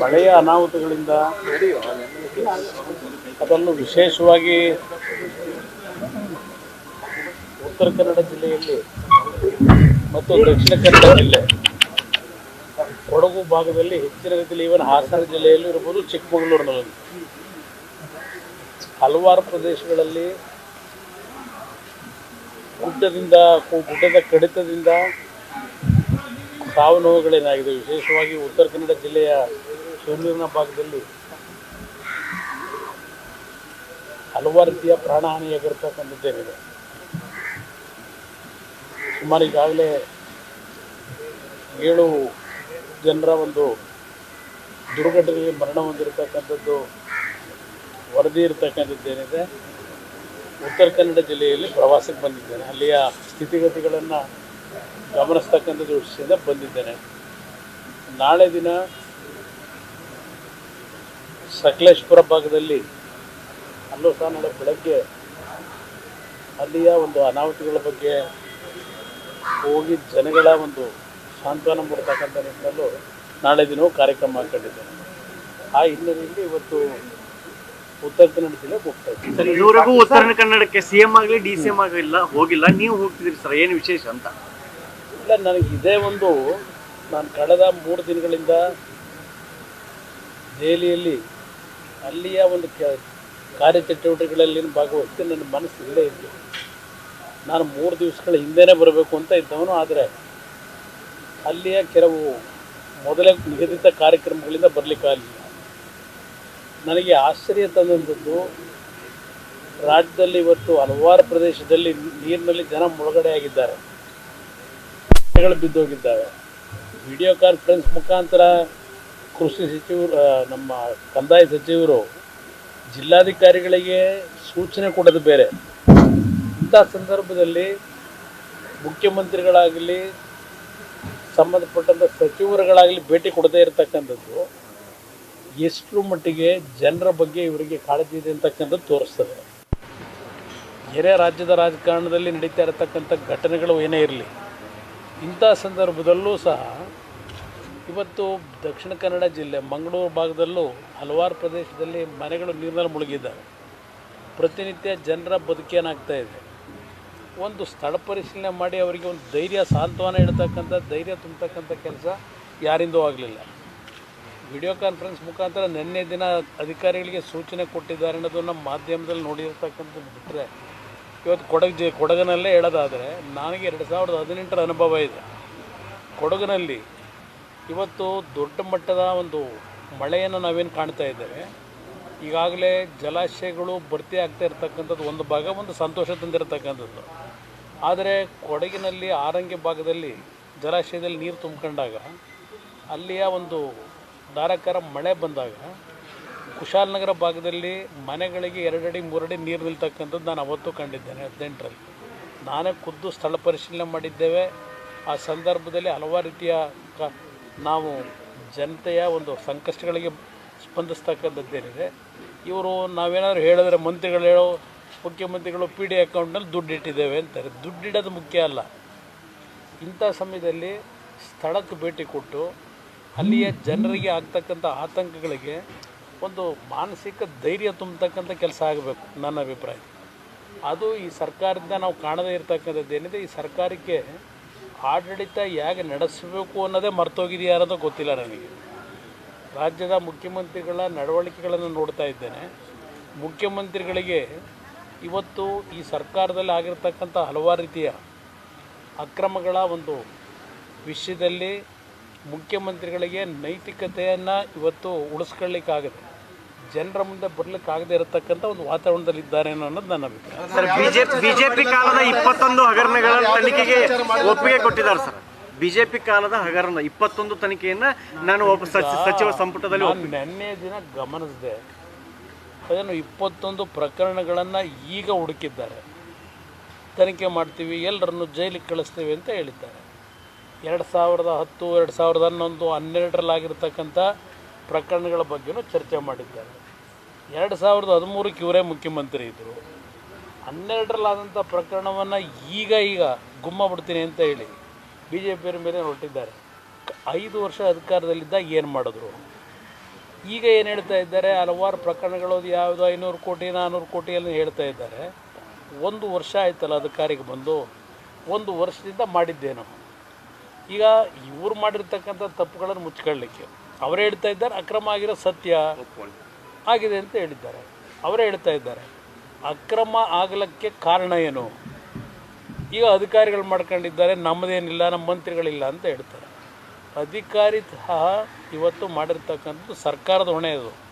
ಮಳೆಯ ಅನಾಹುತಗಳಿಂದ ಅದನ್ನು ವಿಶೇಷವಾಗಿ ಉತ್ತರ ಕನ್ನಡ ಜಿಲ್ಲೆಯಲ್ಲಿ ಮತ್ತು ದಕ್ಷಿಣ ಕನ್ನಡ ಜಿಲ್ಲೆ, ಕೊಡಗು ಭಾಗದಲ್ಲಿ ಹೆಚ್ಚಿನ ರೀತಿಯಲ್ಲಿ ಇವನ್ ಹಾಸನ ಜಿಲ್ಲೆಯಲ್ಲಿ ಇರ್ಬೋದು, ಚಿಕ್ಕಮಗಳೂರಿನಲ್ಲಿ. ಹಲವಾರು ಪ್ರದೇಶಗಳಲ್ಲಿ ಗುಡ್ಡದಿಂದ ಗುಡ್ಡದ ಕಡಿತದಿಂದ ಸಾವು ನೋವುಗಳೇನಾಗಿದೆ? ವಿಶೇಷವಾಗಿ ಉತ್ತರ ಕನ್ನಡ ಜಿಲ್ಲೆಯ ಶಿವನೂರಿನ ಭಾಗದಲ್ಲಿ ಹಲವಾರು ರೀತಿಯ ಪ್ರಾಣಹಾನಿಯಾಗಿರ್ತಕ್ಕಂಥದ್ದೇನಿದೆ ಸುಮಾರು ಈಗಾಗಲೇ ಏಳು ಜನರ ಒಂದು ದುರ್ಘಟನೆಗೆ ಮರಣ ಹೊಂದಿರತಕ್ಕಂಥದ್ದು ವರದಿ ಇರತಕ್ಕಂಥದ್ದೇನಿದೆ. ಉತ್ತರ ಕನ್ನಡ ಜಿಲ್ಲೆಯಲ್ಲಿ ಪ್ರವಾಸಕ್ಕೆ ಬಂದಿದ್ದೇನೆ. ಅಲ್ಲಿಯ ಸ್ಥಿತಿಗತಿಗಳನ್ನು ಗಮನಿಸ್ತಕ್ಕಂಥ ದೃಷ್ಟಿಯಿಂದ ಬಂದಿದ್ದೇನೆ. ನಾಳೆ ದಿನ ಸಕಲೇಶ್ಪುರ ಭಾಗದಲ್ಲಿ ಅಲ್ಲೂ ಸಹ ನಾಳೆ ಬೆಳಗ್ಗೆ ಅಲ್ಲಿಯ ಒಂದು ಅನಾಹುತಗಳ ಬಗ್ಗೆ ಹೋಗಿ ಜನಗಳ ಒಂದು ಸಾಂತ್ವನ ಮೂಡ್ತಕ್ಕಂಥ ನಿಟ್ಟಿನಲ್ಲೂ ನಾಳೆ ದಿನವೂ ಕಾರ್ಯಕ್ರಮ ಹಾಕೊಂಡಿದ್ದೇನೆ ಆ ಹಿನ್ನೆಲೆಯಲ್ಲಿ ಇವತ್ತು ಉತ್ತರ ಕನ್ನಡ ಜಿಲ್ಲೆ ಹೋಗ್ತಾ ಇದ್ದೀನಿ ಸರ್ ಇದುವರೆಗೂ ಉತ್ತರ ಕನ್ನಡಕ್ಕೆ ಸಿ ಸಿಎಂ ಆಗಲಿ ಡಿ ಸಿ ಎಂ ಆಗಲಿಲ್ಲ ಹೋಗಿಲ್ಲ. ನೀವು ಹೋಗ್ತಿದ್ದೀರಿ ಸರ್ ಏನು ವಿಶೇಷ ಅಂತ? ಇಲ್ಲ ನನಗೆ ಇದೇ ಒಂದು ನಾನು ಕಳೆದ ಮೂರು ದಿನಗಳಿಂದ ದೆಹಲಿಯಲ್ಲಿ ಅಲ್ಲಿಯ ಒಂದು ಕ ಕಾರ್ಯಚಟುವಟಿಕೆಗಳಲ್ಲಿ ಭಾಗವಹಿಸಿ ನನ್ನ ಮನಸ್ಸು ಇಲ್ಲೇ ಇತ್ತು. ನಾನು ಮೂರು ದಿವಸಗಳ ಹಿಂದೆನೇ ಬರಬೇಕು ಅಂತ ಇದ್ದವನು, ಆದರೆ ಅಲ್ಲಿಯ ಕೆಲವು ಮೊದಲೇ ನಿಗದಿತ ಕಾರ್ಯಕ್ರಮಗಳಿಂದ ಬರಲಿಕ್ಕಾಗಲಿಲ್ಲ ನನಗೆ ಆಶ್ಚರ್ಯ ತಂದಂಥದ್ದು, ರಾಜ್ಯದಲ್ಲಿ ಇವತ್ತು ಹಲವಾರು ಪ್ರದೇಶದಲ್ಲಿ ನೀರಿನಲ್ಲಿ ಜನ ಮುಳುಗಡೆ ಆಗಿದ್ದಾರೆ ಬಿದ್ದೋಗಿದ್ದಾವೆ. ವಿಡಿಯೋ ಕಾನ್ಫರೆನ್ಸ್ ಮುಖಾಂತರ ಕೃಷಿ ಸಚಿವರು ನಮ್ಮ ಕಂದಾಯ ಸಚಿವರು ಜಿಲ್ಲಾಧಿಕಾರಿಗಳಿಗೆ ಸೂಚನೆ ಕೊಡೋದು ಬೇರೆ. ಇಂಥ ಸಂದರ್ಭದಲ್ಲಿ ಮುಖ್ಯಮಂತ್ರಿಗಳಾಗಲಿ, ಸಂಬಂಧಪಟ್ಟಂಥ ಸಚಿವರುಗಳಾಗಲಿ ಭೇಟಿ ಕೊಡದೇ ಇರತಕ್ಕಂಥದ್ದು ಎಷ್ಟು ಮಟ್ಟಿಗೆ ಜನರ ಬಗ್ಗೆ ಇವರಿಗೆ ಕಾಳಜಿ ಇದೆ ಅಂತಕ್ಕಂಥದ್ದು ತೋರಿಸ್ತದೆ. ಬೇರೆ ರಾಜ್ಯದ ರಾಜಕಾರಣದಲ್ಲಿ ನಡೀತಾ ಇರತಕ್ಕಂಥ ಘಟನೆಗಳು ಏನೇ ಇರಲಿ, ಇಂಥ ಸಂದರ್ಭದಲ್ಲೂ ಸಹ ಇವತ್ತು ದಕ್ಷಿಣ ಕನ್ನಡ ಜಿಲ್ಲೆ ಮಂಗಳೂರು ಭಾಗದಲ್ಲೂ ಹಲವಾರು ಪ್ರದೇಶದಲ್ಲಿ ಮನೆಗಳು ನೀರಿನಲ್ಲಿ ಮುಳುಗಿದ್ದಾವೆ ಪ್ರತಿನಿತ್ಯ ಜನರ ಬದುಕೇನಾಗ್ತಾ ಇದೆ? ಒಂದು ಸ್ಥಳ ಪರಿಶೀಲನೆ ಮಾಡಿ ಅವರಿಗೆ ಒಂದು ಧೈರ್ಯ, ಸಾಂತ್ವನ ಇಡ್ತಕ್ಕಂಥ ಧೈರ್ಯ ತುಂಬತಕ್ಕಂಥ ಕೆಲಸ ಯಾರಿಂದೂ ಆಗಲಿಲ್ಲ. ವಿಡಿಯೋ ಕಾನ್ಫರೆನ್ಸ್ ಮುಖಾಂತರ ನಿನ್ನೆ ದಿನ ಅಧಿಕಾರಿಗಳಿಗೆ ಸೂಚನೆ ಕೊಟ್ಟಿದ್ದಾರೆ ಅನ್ನೋದನ್ನು ಮಾಧ್ಯಮದಲ್ಲಿ ನೋಡಿರ್ತಕ್ಕಂಥದ್ದು ಬಿಟ್ಟರೆ ಇವತ್ತು ಕೊಡಗು ಜಿ, ಕೊಡಗಿನಲ್ಲೇ ಹೇಳೋದಾದರೆ, ನನಗೆ ಎರಡು ಸಾವಿರದ ಹದಿನೆಂಟರ ಅನುಭವ ಇದೆ. ಕೊಡಗಿನಲ್ಲಿ ಇವತ್ತು ದೊಡ್ಡ ಮಟ್ಟದ ಒಂದು ಮಳೆಯನ್ನು ನಾವೇನು ಕಾಣ್ತಾ ಇದ್ದೇವೆ. ಈಗಾಗಲೇ ಜಲಾಶಯಗಳು ಭರ್ತಿ ಆಗ್ತಾ ಇರತಕ್ಕಂಥದ್ದು ಒಂದು ಭಾಗ, ಒಂದು ಸಂತೋಷ ತಂದಿರತಕ್ಕಂಥದ್ದು. ಆದರೆ ಕೊಡಗಿನಲ್ಲಿ ಆರಂಗಿ ಭಾಗದಲ್ಲಿ ಜಲಾಶಯದಲ್ಲಿ ನೀರು ತುಂಬಿಕೊಂಡಾಗ, ಅಲ್ಲಿಯ ಒಂದು ಧಾರಾಕಾರ ಮಳೆ ಬಂದಾಗ ಕುಶಾಲನಗರ ಭಾಗದಲ್ಲಿ ಮನೆಗಳಿಗೆ ಎರಡಡಿ, ಮೂರಡಿ ನೀರು ನಿಲ್ತಕ್ಕಂಥದ್ದು ನಾನು ಅವತ್ತು ಕಂಡಿದ್ದೇನೆ ಹದಿನೆಂಟರಲ್ಲಿ. ನಾನೇ ಖುದ್ದು ಸ್ಥಳ ಪರಿಶೀಲನೆ ಮಾಡಿದ್ದೇವೆ. ಆ ಸಂದರ್ಭದಲ್ಲಿ ಹಲವಾರು ರೀತಿಯ ಕ ನಾವು ಜನತೆಯ ಒಂದು ಸಂಕಷ್ಟಗಳಿಗೆ ಸ್ಪಂದಿಸ್ತಕ್ಕಂಥದ್ದೇನಿದೆ. ಇವರು ನಾವೇನಾದರೂ ಹೇಳಿದ್ರೆ ಮಂತ್ರಿಗಳು ಹೇಳೋ, ಮುಖ್ಯಮಂತ್ರಿಗಳು ಪಿ ಡಿ ಅಕೌಂಟ್ನಲ್ಲಿ ದುಡ್ಡು ಇಟ್ಟಿದ್ದೇವೆ ಅಂತಾರೆ. ದುಡ್ಡಿಡೋದು ಮುಖ್ಯ ಅಲ್ಲ. ಇಂಥ ಸಮಯದಲ್ಲಿ ಸ್ಥಳಕ್ಕೆ ಭೇಟಿ ಕೊಟ್ಟು ಅಲ್ಲಿಯ ಜನರಿಗೆ ಆಗ್ತಕ್ಕಂಥ ಆತಂಕಗಳಿಗೆ ಒಂದು ಮಾನಸಿಕ ಧೈರ್ಯ ತುಂಬತಕ್ಕಂಥ ಕೆಲಸ ಆಗಬೇಕು, ನನ್ನ ಅಭಿಪ್ರಾಯ. ಅದು ಈ ಸರ್ಕಾರದಿಂದ ನಾವು ಕಾಣದೇ ಇರತಕ್ಕಂಥದ್ದು ಏನಿದೆ ಈ ಸರ್ಕಾರಕ್ಕೆ ಆಡಳಿತ ಹೇಗೆ ನಡೆಸಬೇಕು ಅನ್ನೋದೇ ಮರ್ತೋಗಿದೆಯಾ ಅನ್ನೋದು ಗೊತ್ತಿಲ್ಲ ನನಗೆ. ರಾಜ್ಯದ ಮುಖ್ಯಮಂತ್ರಿಗಳ ನಡವಳಿಕೆಗಳನ್ನು ನೋಡ್ತಾ ಇದ್ದೇನೆ. ಮುಖ್ಯಮಂತ್ರಿಗಳಿಗೆ ಇವತ್ತು ಈ ಸರ್ಕಾರದಲ್ಲಿ ಆಗಿರ್ತಕ್ಕಂಥ ಹಲವಾರು ರೀತಿಯ ಅಕ್ರಮಗಳ ಒಂದು ವಿಷಯದಲ್ಲಿ ಮುಖ್ಯಮಂತ್ರಿಗಳಿಗೆ ನೈತಿಕತೆಯನ್ನು ಇವತ್ತು ಉಳಿಸ್ಕೊಳ್ಳಿಕ್ಕಾಗುತ್ತೆ. ಜನರ ಮುಂದೆ ಬರಲಿಕ್ಕಾಗದೇ ಇರತಕ್ಕಂಥ ಒಂದು ವಾತಾವರಣದಲ್ಲಿ ಇದ್ದಾರೆ ಅನ್ನೋದು ನನ್ನ ಅಭಿಪ್ರಾಯ. ಸರ್ ಬಿಜೆಪಿ ಕಾಲದ ಇಪ್ಪತ್ತೊಂದು ಹಗರಣಗಳ ತನಿಖೆಗೆ ಒಪ್ಪಿಗೆ ಕೊಟ್ಟಿದ್ದಾರೆ ಸರ್. ಬಿಜೆಪಿ ಕಾಲದ ಹಗರಣ ಇಪ್ಪತ್ತೊಂದು ತನಿಖೆಯನ್ನ ನಾನು ಒಬ್ಬ ಸಚಿವ ಸಂಪುಟದಲ್ಲಿ ನಾನು ನಿನ್ನೆ ದಿನ ಗಮನಿಸಿದೆ. ಅದನ್ನು ಇಪ್ಪತ್ತೊಂದು ಪ್ರಕರಣಗಳನ್ನು ಈಗ ಹುಡುಕಿದ್ದಾರೆ. ತನಿಖೆ ಮಾಡ್ತೀವಿ ಎಲ್ಲರನ್ನು ಜೈಲಿಗೆ ಕಳಿಸ್ತೀವಿ ಅಂತ ಹೇಳಿದ್ದಾರೆ. ಎರಡು ಸಾವಿರದ ಹತ್ತು ಎರಡು ಸಾವಿರದ ಹನ್ನೊಂದು ಹನ್ನೆರಡರಲ್ಲಾಗಿರ್ತಕ್ಕಂಥ ಪ್ರಕರಣಗಳ ಬಗ್ಗೆನೂ ಚರ್ಚೆ ಮಾಡಿದ್ದಾರೆ. ಎರಡು ಸಾವಿರದ ಹದಿಮೂರಕ್ಕೆ ಇವರೇ ಮುಖ್ಯಮಂತ್ರಿ ಇದ್ದರು ಹನ್ನೆರಡರಲ್ಲಾದಂಥ ಪ್ರಕರಣವನ್ನು ಈಗ ಈಗ ಗುಮ್ಮ ಬಿಡ್ತೀನಿ ಅಂತ ಹೇಳಿ ಬಿ ಜೆ ಪಿಯವ್ರ ಮೇಲೆ ಹೊರಟಿದ್ದಾರೆ. ಐದು ವರ್ಷ ಅಧಿಕಾರದಲ್ಲಿದ್ದಾಗ ಏನು ಮಾಡಿದ್ರು? ಈಗ ಏನು ಹೇಳ್ತಾ ಇದ್ದಾರೆ? ಹಲವಾರು ಪ್ರಕರಣಗಳು ಯಾವುದು ಐನೂರು ಕೋಟಿ ನಾನ್ನೂರು ಕೋಟಿ ಎಲ್ಲ ಹೇಳ್ತಾ ಇದ್ದಾರೆ. ಒಂದು ವರ್ಷ ಆಯ್ತಲ್ಲ ಅಧಿಕಾರಿಗೆ ಬಂದು? ಒಂದು ವರ್ಷದಿಂದ ಮಾಡಿದ್ದೇನು. ಈಗ ಇವರು ಮಾಡಿರ್ತಕ್ಕಂಥ ತಪ್ಪುಗಳನ್ನು ಮುಚ್ಕೊಳ್ಳಿಕ್ಕೆ. ಅವರೇ ಹೇಳ್ತಾ ಇದ್ದಾರೆ, ಅಕ್ರಮ ಆಗಿರೋ ಸತ್ಯ ಆಗಿದೆ ಅಂತ ಹೇಳಿದ್ದಾರೆ. ಅವರೇ ಹೇಳ್ತಾ ಇದ್ದಾರೆ, ಅಕ್ರಮ ಆಗಲಿಕ್ಕೆ ಕಾರಣ ಏನು? ಈಗ ಅಧಿಕಾರಿಗಳು ಮಾಡ್ಕೊಂಡಿದ್ದಾರೆ, ನಮ್ಮದೇನಿಲ್ಲ, ನಮ್ಮ ಮಂತ್ರಿಗಳಿಲ್ಲ ಅಂತ ಹೇಳ್ತಾರೆ. ಅಧಿಕಾರಿ ಸಹ ಇವತ್ತು ಮಾಡಿರ್ತಕ್ಕಂಥದ್ದು ಸರ್ಕಾರದ ಹೊಣೆ ಅದು.